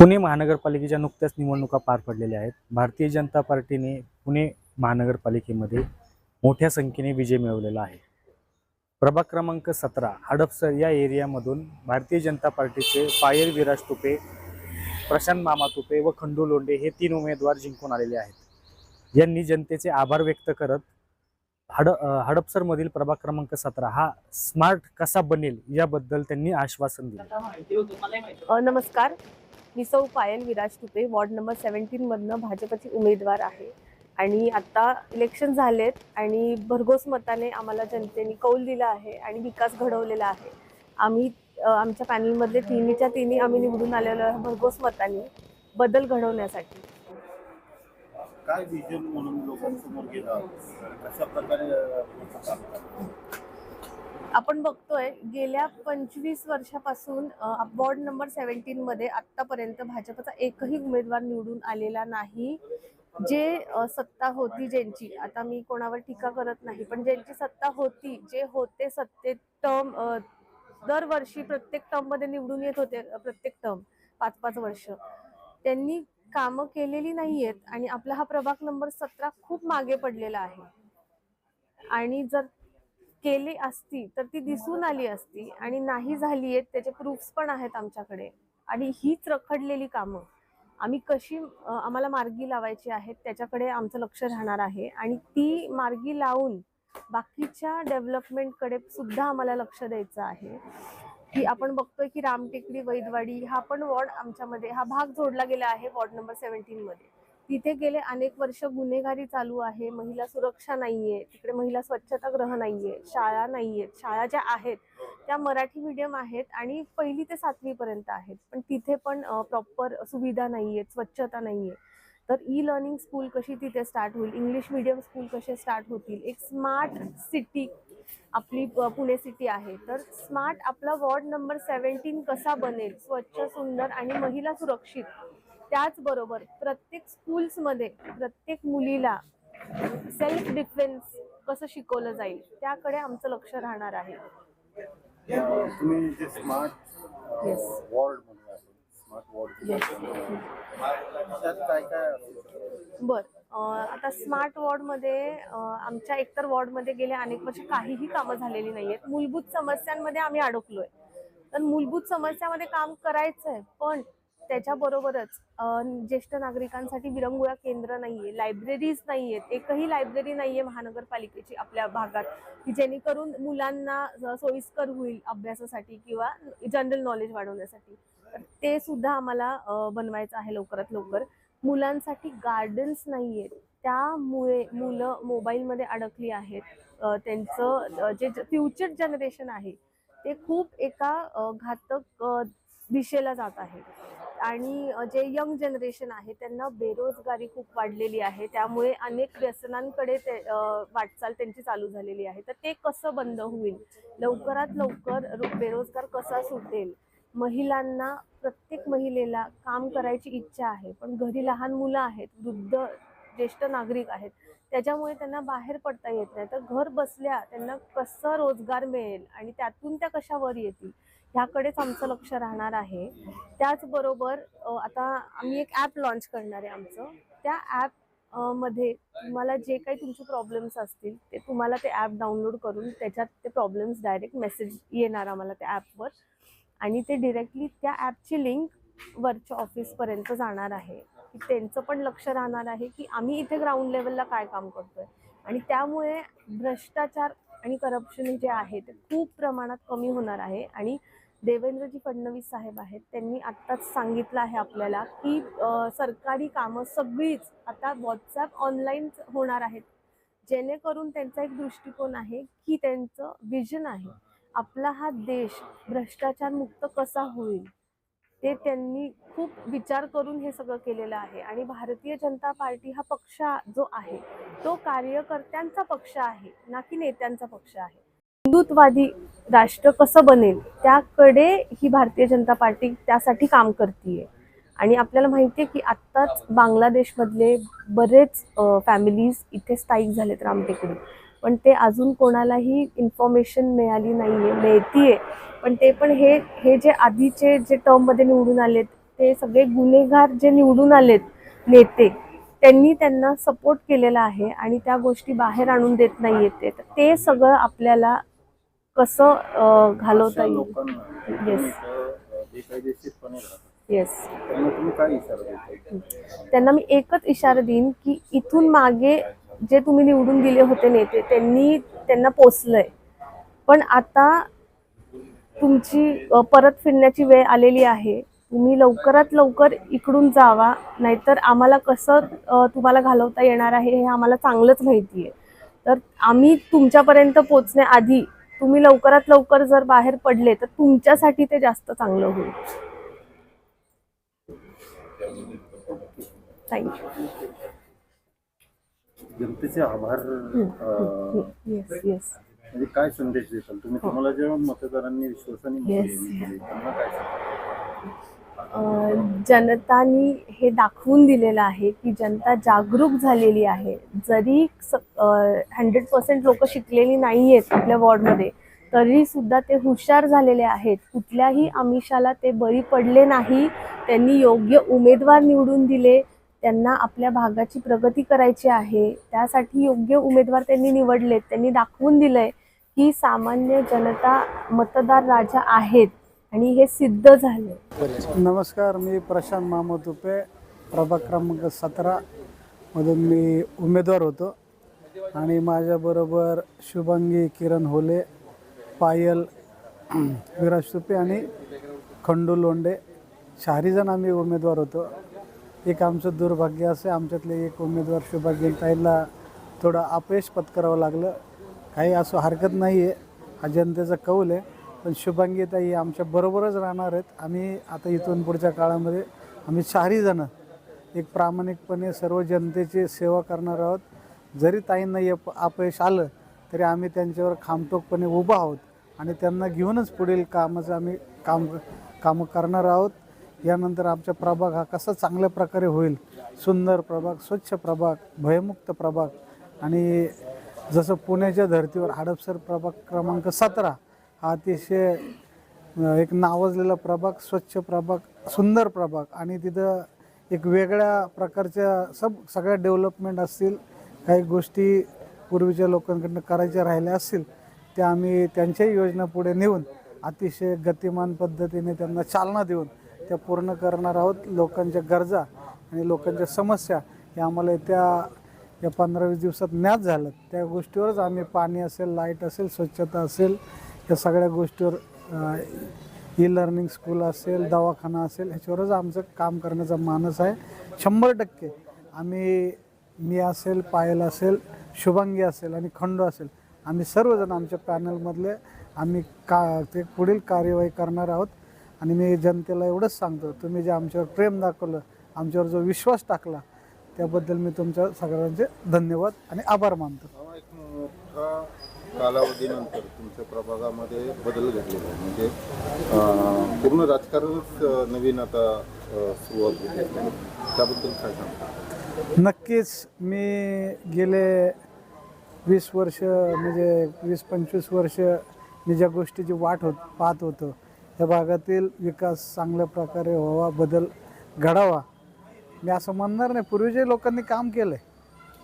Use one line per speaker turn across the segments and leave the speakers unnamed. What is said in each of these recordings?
पुणे महानगरपालिकेच्या नुकत्याच निवडणुका पार पडलेल्या आहेत. भारतीय जनता पार्टीने पुणे महानगरपालिकेमध्ये मोठ्या संख्येने विजय मिळवलेला आहे. प्रभाग क्रमांक सतरा हडपसर या एरियामधून भारतीय जनता पार्टीचे पायल विराज तुपे प्रशांत मामा तुपे व खंडू लोंढे हे तीन उमेदवार जिंकून आलेले आहेत. यांनी जनतेचे आभार व्यक्त करत हड हडपसरमधील प्रभाग क्रमांक सतरा हा स्मार्ट कसा बनेल याबद्दल त्यांनी आश्वासन दिले.
नमस्कार. मी सौ पायल विराज तुपे वॉर्ड नंबर सेवन्टीनमधनं भाजपची उमेदवार आहे. आणि आत्ता इलेक्शन झालेत आणि भरघोस मताने आम्हाला जनतेने कौल दिला आहे आणि विकास घडवलेला आहे. आम्ही आमच्या पॅनलमधले तिन्हीच्या तिन्ही आम्ही निवडून आलेलो आहे भरघोस मताने बदल घडवण्यासाठी.
काय विजन म्हणून लोकांसमोर गेला? कशा प्रकारे
आपण बघतोय गेल्या पंचवीस वर्षापासून वॉर्ड नंबर सेव्हन्टीन मध्ये आतापर्यंत भाजपचा एकही उमेदवार निवडून आलेला नाही जे सत्ता होती ज्यांची. आता मी कोणावर टीका करत नाही पण ज्यांची सत्ता होती जे होते सत्तेत टर्म दरवर्षी प्रत्येक टर्ममध्ये निवडून येत होते प्रत्येक टर्म पाच पाच वर्ष. त्यांनी कामं केलेली नाहीयेत आणि आपला हा प्रभाग नंबर सतरा खूप मागे पडलेला आहे. आणि जर केली असती तर ती दिसून आली असती आणि नाही झाली आहेत त्याचे प्रूफ्स पण आहेत आमच्याकडे. आणि हीच रखडलेली कामं. आम्ही कशी आम्हाला मार्गी लावायची आहेत त्याच्याकडे आमचं लक्ष राहणार आहे. आणि ती मार्गी लावून बाकीच्या डेव्हलपमेंटकडे सुद्धा आम्हाला लक्ष द्यायचं आहे. की आपण बघतोय की रामटेकडी वैदवाडी हा पण वॉर्ड आमच्यामध्ये हा भाग जोडला गेला आहे वॉर्ड नंबर सेव्हन्टीन मध्ये. तिथे गेले अनेक वर्ष गुन्हेगारी चालू आहे. महिला सुरक्षा नाहीये. तिकडे महिला स्वच्छतागृह नाहीये. शाळा नाहीयेत शाळा ज्या आहेत त्या मराठी मीडियम आहेत आणि पहिली ते सातवी पर्यंत आहेत. पण तिथे पण प्रॉपर सुविधा नाहीयेत स्वच्छता नाहीये. तर ई लर्निंग स्कूल कशी तिथे स्टार्ट होईल? इंग्लिश मीडियम स्कूल कसे स्टार्ट होतील? एक स्मार्ट सिटी आपली पुणे सिटी आहे. तर स्मार्ट आपला वॉर्ड नंबर सेव्हन्टीन कसा बनेल? स्वच्छ सुंदर आणि महिला सुरक्षित. त्याचबरोबर प्रत्येक स्कूल्समध्ये प्रत्येक मुलीला सेल्फ डिफेन्स कसं शिकवलं जाईल त्याकडे आमचं लक्ष राहणार आहे
तुम्ही जे smart
Yes.
Ward smart ward त्यात काय काय असतं?
बर आता स्मार्ट वॉर्डमध्ये आमच्या एकतर वॉर्डमध्ये गेले अनेक वर्ष काहीही कामं झालेली नाहीयेत मूलभूत समस्यांमध्ये आम्ही अडकलोय तर मूलभूत समस्यामध्ये काम करायचं आहे पण त्याच्याबरोबरच ज्येष्ठ नागरिकांसाठी विरंगुळा केंद्र नाहीये लायब्ररीज नाही आहेत एकही लायब्ररी नाही आहे महानगरपालिकेची आपल्या भागात की जेणेकरून मुलांना सोयीस्कर होईल अभ्यासासाठी किंवा जनरल नॉलेज वाढवण्यासाठी. तर ते सुद्धा आम्हाला बनवायचं आहे लवकरात लवकर. मुलांसाठी गार्डन्स नाही आहेत त्यामुळे मुलं मोबाईलमध्ये अडकली आहेत. त्यांचं जे फ्युचर जनरेशन आहे ते खूप एका घातक दिशेला जात आहे. आणि जे यंग जनरेशन आहे त्यांना बेरोजगारी खूप वाढलेली आहे. त्यामुळे अनेक व्यसनांकडे ते वाटचाल त्यांची चालू झालेली आहे. तर ते कसं बंद होईल? लवकरात लवकर रो- बेरोजगार कसा सुटेल? महिलांना प्रत्येक महिलेला काम करायची इच्छा आहे पण घरी लहान मुलं आहेत वृद्ध ज्येष्ठ नागरिक आहेत त्याच्यामुळे त्यांना बाहेर पडता येत नाही. तर घर बसल्या त्यांना कसं रोजगार मिळेल आणि त्यातून त्या कशावर येतील? ह्याकडेच आमचं लक्ष राहणार आहे. त्याचबरोबर आता आम्ही एक ॲप लॉन्च करणार आहे आमचं. त्या ॲप मध्ये तुम्हाला जे काही तुमचे प्रॉब्लेम्स असतील ते तुम्हाला ते ॲप डाउनलोड करून त्याच्यात ते प्रॉब्लेम्स डायरेक्ट मेसेज येणार आम्हाला त्या ॲपवर आणि ते डिरेक्टली त्या ॲपची लिंक वरच्या ऑफिसपर्यंत जाणार आहे. की त्यांचं पण लक्ष राहणार आहे की आम्ही इथे ग्राउंड लेवलला काय काम करतोय. आणि त्यामुळे भ्रष्टाचार आणि करप्शन जे आहे ते खूप प्रमाणात कमी होणार आहे. आणि देवेंद्रजी फडणवीस साहेब आहेत त्यांनी आत्ताच सांगितलं आहे आपल्याला की सरकारी कामं सगळीच आता व्हॉट्सॲप ऑनलाईन होणार आहेत. जेणेकरून त्यांचा एक दृष्टिकोन आहे की त्यांचं विजन आहे आपला हा देश भ्रष्टाचार मुक्त कसा होईल ते त्यांनी खूप विचार करून हे सगळं केलेलं आहे. आणि भारतीय जनता पार्टी हा पक्ष जो आहे तो कार्यकर्त्यांचा पक्ष आहे ना की नेत्यांचा पक्ष आहे. हिंदुत्ववादी राष्ट्र कसं बनेल त्याकडे ही भारतीय जनता पार्टी त्यासाठी काम करते आणि आपल्याला माहिती आहे की आत्ताच बांगलादेशमधले बरेच फॅमिलीज इथे स्थायिक झालेत रामटेकडी. पण ते अजून कोणालाही इन्फॉर्मेशन मिळाली नाही नाहीये मिळतीये. पण ते पण हे हे जे आधीचे जे टर्ममध्ये निवडून आलेत ते सगळे गुन्हेगार जे निवडून आलेत नेते त्यांनी त्यांना सपोर्ट केलेला आहे आणि त्या गोष्टी बाहेर आणून देत नाहीयेत ते. तर ते सगळं आपल्याला कसं घालवता येईल?
राहतात.
येस
त्यांना
मी एकच इशारा देईन की इथून मागे जे तुम्ही निवडून दिले होते नेते त्यांनी त्यांना पोचलंय. पण आता तुमची परत फिरण्याची वेळ आलेली आहे. तुम्ही लवकरात लवकर इकडून जावा नाहीतर आम्हाला कसं तुम्हाला घालवता येणार आहे हे आम्हाला चांगलंच माहिती आहे तर आम्ही तुमच्यापर्यंत पोचण्याआधी तुम्ही लवकरात लवकर जर बाहेर पडले तर तुमच्यासाठी ते जास्त चांगलं होईल.
जनतेचे आभार म्हणजे काय संदेश देताल तुम्ही तुम्हाला जेव्हा मतदारांनी विश्वासाने काय
जनतानी हे दाखवून दिलेलं आहे की जनता जागरूक झालेली आहे. जरी हंड्रेड पर्सेंट लोक शिकलेली नाही आहेत आपल्या वॉर्डमध्ये तरी सुद्धा ते हुशार झालेले आहेत. कुठल्याही आमिषाला ते बळी पडले नाही. त्यांनी योग्य उमेदवार निवडून दिले. त्यांना आपल्या भागाची प्रगती करायची आहे. त्यासाठी योग्य उमेदवार त्यांनी निवडले त्यांनी दाखवून दिलंय की सामान्य जनता मतदार राजा आहेत. आणि हे सिद्ध झाले.
नमस्कार मी प्रशांत मामो तुपे प्रभाग क्रमांक सतरा मधून मी उमेदवार होतो. आणि माझ्याबरोबर शुभांगी किरण होले पायल विराज तुपे आणि खंडू लोंडे चारीजण आम्ही उमेदवार होतो. एक आमचं दुर्भाग्य असे आमच्यातले एक उमेदवार शुभांगी थोडं अपयश पत्करावं लागलं. काही असं हरकत नाही आहे हा जनतेचा कौल आहे. पण शुभांगी ताई आमच्या बरोबरच राहणार आहेत. आम्ही आता इथून पुढच्या काळामध्ये आम्ही चारही जणं एक प्रामाणिकपणे सर्व जनतेची सेवा करणार आहोत. जरी ताईंना यप अपयश आलं तरी आम्ही त्यांच्यावर खामटोकपणे उभं आहोत आणि त्यांना घेऊनच पुढील कामाचं आम्ही काम कामं करणार आहोत. यानंतर आमचा प्रभाग हा कसा चांगल्या प्रकारे होईल? सुंदर प्रभाग स्वच्छ प्रभाग भयमुक्त प्रभाग आणि जसं पुण्याच्या धर्तीवर हडपसर प्रभाग क्रमांक सतरा हा अतिशय एक नावाजलेला प्रभाग स्वच्छ प्रभाग सुंदर प्रभाग. आणि तिथं एक वेगळ्या प्रकारच्या सब सगळ्या डेव्हलपमेंट असतील काही गोष्टी पूर्वीच्या लोकांकडनं करायच्या राहिल्या असतील त्या आम्ही त्यांच्याही योजना पुढे नेऊन अतिशय गतिमान पद्धतीने त्यांना चालना देऊन त्या पूर्ण करणार आहोत. लोकांच्या गरजा आणि लोकांच्या समस्या या आम्हाला त्या या पंधरा वीस दिवसात ज्ञात झालं. त्या गोष्टीवरच आम्ही पाणी असेल लाइट असेल स्वच्छता असेल या सगळ्या गोष्टीवर ई लर्निंग स्कूल असेल दवाखाना असेल ह्याच्यावरच आमचं काम करण्याचा मानस आहे. शंभर टक्के. आम्ही मी असेल पायल असेल शुभांगी असेल आणि खंडू असेल आम्ही सर्वजण आमच्या पॅनलमधले आम्ही का ते पुढील कार्यवाही करणार आहोत. आणि मी जनतेला एवढंच सांगतो तुम्ही जे आमच्यावर प्रेम दाखवलं आमच्यावर जो विश्वास टाकला त्याबद्दल मी तुमच्या सगळ्यांचे धन्यवाद आणि आभार मानतो.
कालावधीनंतर तुमच्या प्रभागामध्ये बदल घडलेला आहे. म्हणजे अं, पूर्ण राजकारणच नवीन आता अं, सुरुवात होते त्याबद्दल काय सांगता?
नक्कीच मी गेले वीस वर्ष म्हणजे वीस पंचवीस वर्ष मी ज्या गोष्टीची वाट होत पाहत होतो या भागातील विकास चांगल्या प्रकारे व्हावा बदल घडावा. मी असं म्हणणार नाही पूर्वीच्या लोकांनी काम केलं आहे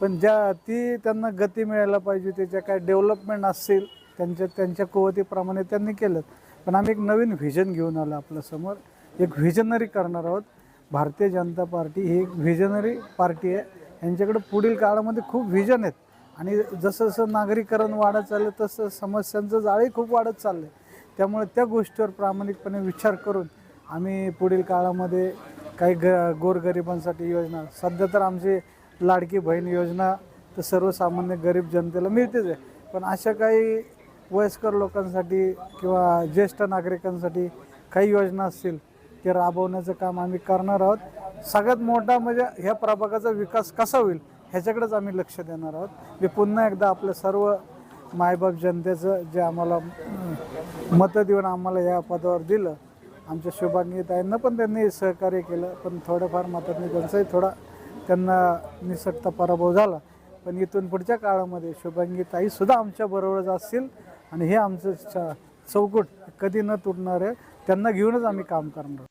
पण ज्या ती त्यांना गती मिळायला पाहिजे त्याच्या काय डेव्हलपमेंट असतील त्यांच्या त्यांच्या कुवतीप्रमाणे त्यांनी केलं. पण आम्ही एक नवीन व्हिजन घेऊन आलो आपल्यासमोर एक व्हिजनरी करणार आहोत. भारतीय जनता पार्टी ही एक व्हिजनरी पार्टी आहे. यांच्याकडे पुढील काळामध्ये खूप व्हिजन आहेत. आणि जसं जसं नागरीकरण वाढत चाललं तसं समस्यांचं जाळी खूप वाढत चाललं आहे त्यामुळे त्या गोष्टीवर प्रामाणिकपणे विचार करून आम्ही पुढील काळामध्ये काही ग गोरगरिबांसाठी योजना सध्या तर आमची लाडकी बहीण योजना तर सर्वसामान्य गरीब जनतेला मिळतेच आहे. पण अशा काही वयस्कर लोकांसाठी किंवा ज्येष्ठ नागरिकांसाठी काही योजना असतील ते राबवण्याचं काम आम्ही करणार आहोत. सगळ्यात मोठा म्हणजे ह्या प्रभागाचा विकास कसा होईल ह्याच्याकडेच आम्ही लक्ष देणार आहोत. मी पुन्हा एकदा आपलं सर्व मायबाप जनतेचं जे आम्हाला मतं देऊन आम्हाला या पदावर दिलं आमच्या शुभांगी ताईंना पण त्यांनी सहकार्य केलं पण थोडंफार मतांनी त्यांचाही थोडा त्यांना निसटता पराभव झाला. पण इथून पुढच्या काळामध्ये शुभांगी ताईसुद्धा आमच्या बरोबरच असतील आणि हे आमचं चौकट कधी न तुटणार आहे त्यांना घेऊनच आम्ही काम करणार आहोत.